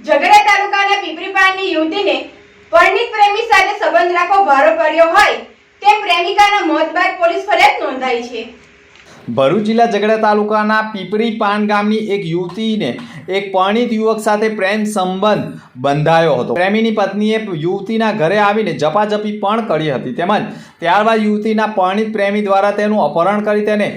ઝઘડા તાલુકાના પીપરીપાળની યુવતીને પરણિત પ્રેમી સાથે સંબંધ રાખવો ભારો પડ્યો હોય તેમ પ્રેમિકાના મોત બાદ પોલીસ ફરિયાદ નોંધાઈ છે. ભરૂચ જિલ્લા ઝઘડા તાલુકાના પીપરી પાન ગામની એક યુવતીને એક પરણિત યુવક સાથે પ્રેમ સંબંધ બંધાયો હતો. પ્રેમીની પત્નીએ યુવતીના ઘરે આવીને ઝપાઝપી પણ કરી હતી. તેમજ ત્યારબાદ યુવતીના પરણિત પ્રેમી દ્વારા તેનું અપહરણ કરી તેને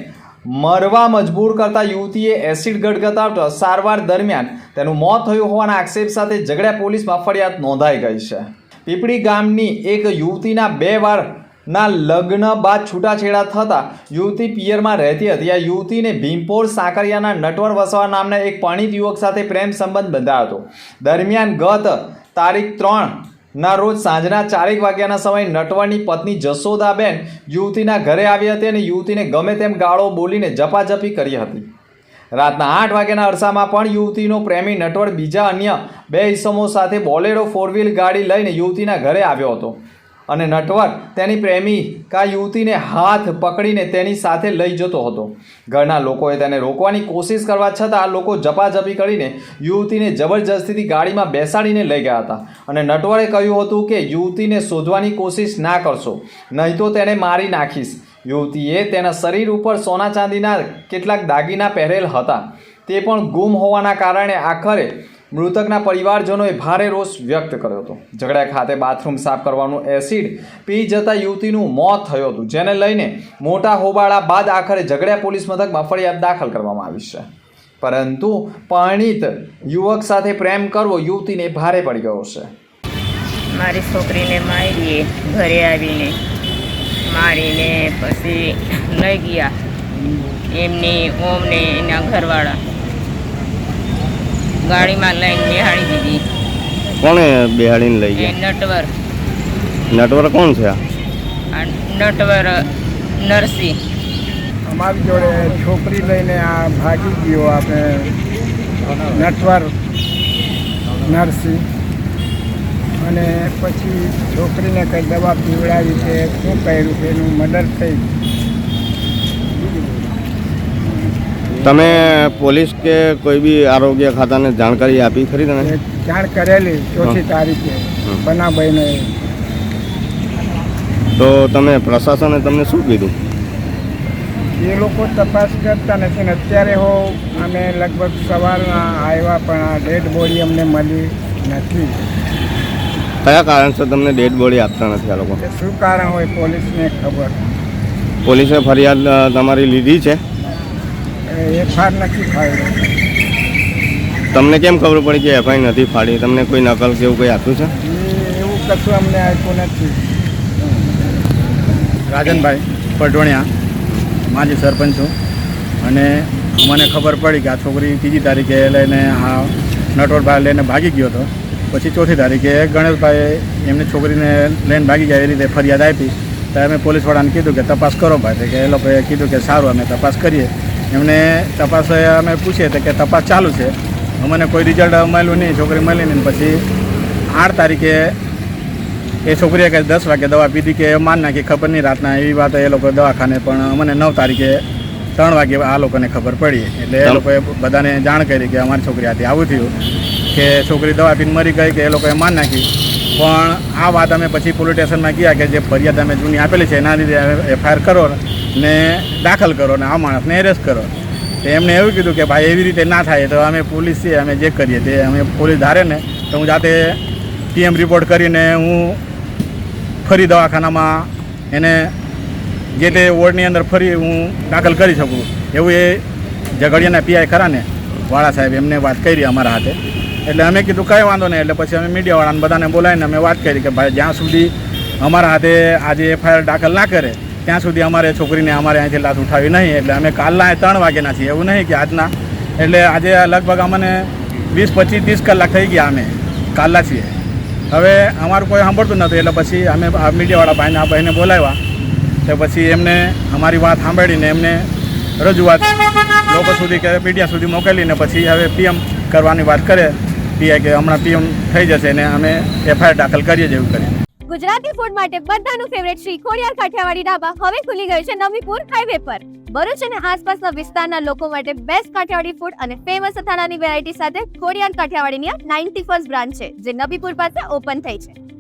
મરવા મજબૂર કરતા યુવતીએ એસિડ ગટગટાવતા સારવાર દરમિયાન તેનું મોત થયું હોવાના આક્ષેપ સાથે ઝઘડા પોલીસમાં ફરિયાદ નોંધાઈ ગઈ છે. પીપળી ગામની એક યુવતીના બે વાર ના લગ્ન બાદ છૂટાછેડા થતા યુવતી પિયરમાં રહેતી હતી. આ યુવતીને ભીમપોર સાકરિયાના નટવર વસવા નામના એક પરણિત યુવક સાથે પ્રેમ સંબંધ બંધાયો હતો. દરમિયાન ગત તારીખ ત્રણ ના, રોજ સાંજના ચારેક વાગ્યાના સમયે નટવરની પત્ની જશોદાબેન યુવતીના ઘરે આવી હતી અને યુવતીને ગમે તેમ ગાળો બોલીને ઝપાઝપી કરી હતી. રાતના આઠ વાગ્યાના અરસામાં પણ યુવતીનો પ્રેમી નટવર બીજા અન્ય બે ઇસમો સાથે બોલેરો ફોર વ્હીલ ગાડી લઈને યુવતીના ઘરે આવ્યો હતો. અને નટવર તેની પ્રેમિકા યુવતીને હાથ પકડીને તેની સાથે લઈ જતો હતો. ઘરના લોકોએ તેને રોકવાની કોશિશ કરવા છતાં લોકો ઝપાઝપી કરીને યુવતીને જબરજસ્તીથી ગાડીમાં બેસાડીને લઈ ગયા હતા. અને નટવરે કહ્યું હતું કે, યુવતીને શોધવાની કોશિશ ના કરશો, નહીં તો તેને મારી નાખીશ. યુવતીએ તેના શરીર ઉપર સોના ચાંદીના કેટલાક દાગીના પહેરેલ હતા. તે પણ ગુમ હોવાના કારણે આખરે મૃતકના પરિવારજનોએ ભારે રોષ વ્યક્ત કર્યો હતો. ઝઘડા ખાતે બાથરૂમ સાફ કરવાનું એસિડ પી જતા યુવતીનું મોત થયું હતું, જેને લઈને મોટા હોબાળા બાદ આખરે ઝઘડા પોલીસ મથકમાં ફરિયાદ દાખલ કરવામાં આવી છે. પરંતુ પરણિત યુવક સાથે પ્રેમ કરવો યુવતીને ભારે પડી ગયો છે. મારી છોકરીને મારીએ, ઘરે આવીને. મારીને પછી લઈ ગયા. એમની ઓમને એના ઘરવાળા. ગાડીમાં લઈને બેહાડી દીધી. કોણે બેહાડીને લઈ ગયા? નટવર. નટવર કોણ છે આ? આ નટવર નરસી અમારી જોડે છોકરી લઈને આ ભાગી ગયો આપણે. નટવર નરસી અને પછી છોકરીને કંઈ દવા પીવડાવી છે શું કર્યું છે એનું મર્ડર થઈ તમે પોલીસ કે કોઈ બી આરોગ્ય ખાતાને જાણકારી આપી ખરી તમે? જાણ કરેલી ચોથી તારીખે બનાભાઈને તો તમે પ્રશાસને તમને શું કીધું? એ લોકો તપાસ કરતા નથી ને અત્યારે હો અમે લગભગ સવારના આવ્યા પણ આ ડેડ બોડી અમને મળી નથી. કયા કારણસર તમને ડેડ બોડી આપતા નથી આ લોકો? શું કારણ હોય પોલીસને ખબર. પોલીસે ફરિયાદ તમારી લીધી છે? એફઆર નથી ફાવ્યો તમને કેમ ખબર પડી કે એફઆઈ નથી ફાડી? તમને કોઈ નકલ કે એવું કંઈ આપ્યું છે? એવું કશું અમને આપ્યું નથી. રાજનભાઈ પટવણિયા માજી સરપંચ છું. અને મને ખબર પડી કે આ છોકરી ત્રીજી તારીખે લઈને આ નટવરભાઈ લઈને ભાગી ગયો હતો. પછી ચોથી તારીખે ગણેશભાઈ એમની છોકરીને લઈને ભાગી ગયા એ રીતે ફરિયાદ આપી. ત્યારે અમે પોલીસવાળાને કીધું કે તપાસ કરો ભાઈ. કે એ લોકોએ કીધું કે સારું અમે તપાસ કરીએ. એમને તપાસ અમે પૂછીએ તો કે તપાસ ચાલુ છે. અમને કોઈ રિઝલ્ટ મળ્યું નહીં છોકરી મળી નહીં પછી આઠ તારીખે એ છોકરીએ કે દસ વાગે દવા પીધી કે માન નાખી ખબર નહીં રાતના એવી વાત એ લોકો દવાખાને પણ અમને નવ તારીખે ત્રણ વાગે આ લોકોને ખબર પડી. એટલે એ લોકોએ બધાને જાણ કરી કે અમારી છોકરી આથી આવું થયું કે છોકરી દવા પીને મરી ગઈ કે એ લોકોએ માન નાખી. પણ આ વાત અમે પછી પોલીસ સ્ટેશનમાં ગયા કે જે ફરિયાદ અમે જૂની આપેલી છે, એના લીધે એફઆઈઆર કરો ને દાખલ કરો ને આ માણસને એરેસ્ટ કરો. તો એમને એવું કીધું કે ભાઈ એવી રીતે ના થાય, તો અમે પોલીસ છીએ, અમે જે કરીએ તે અમે પોલીસ ધારે ને, તો હું જાતે પીએમ રિપોર્ટ કરીને હું ફરી દવાખાનામાં એને જે તે વોર્ડની અંદર ફરી હું દાખલ કરી શકું. એવું એ ઝઘડિયાના પીઆઈ ખરા ને, વાળા સાહેબ એમને વાત કરી અમારા હાથે. એટલે અમે કીધું કંઈ વાંધો નહીં, એટલે પછી અમે મીડિયાવાળાને બધાને બોલાવીને અમે વાત કરી કે ભાઈ જ્યાં સુધી અમારા હાથે આજે એફઆઈઆર દાખલ ના કરે, ત્યાં સુધી અમારે છોકરીને અમારે અહીંથી લાશ ઉઠાવી નહીં. એટલે અમે કાલના ત્રણ વાગ્યાના છીએ, એવું નહીં કે આજના. એટલે આજે લગભગ અમને વીસ, પચીસ, ત્રીસ કલાક થઈ ગયા અમે કાલના છીએ. હવે અમારું કોઈ સાંભળતું નથી, એટલે પછી અમે આ મીડિયાવાળા ભાઈને, આ ભાઈને બોલાવ્યા. તો પછી એમને અમારી વાત સાંભળીને એમને રજૂઆત લોકો સુધી કે મીડિયા સુધી મોકલીને પછી હવે પીએમ કરવાની વાત કરે. પીઆઈ કે હમણાં પીએમ થઈ જશે ને અમે એફઆઈઆર દાખલ કરીએ જેવું કરીએ. ગુજરાતી ફૂડ માટે બધાનું ફેવરેટ શ્રી ખોડિયાર કાઠિયાવાડી ઢાબા હવે ખુલી ગયું છે નવીપુર હાઈવે પર. ભરૂચ અને આસપાસના વિસ્તારના લોકો માટે બેસ્ટ કાઠિયાવાડી ફૂડ અને ફેમસ અથાણાની વેરાયટી સાથે ખોડિયાર કાઠિયાવાડીની નાઇન્ટી ફર્સ્ટ બ્રાન્ચ છે, જે નબીપુર પાસે ઓપન થઈ છે.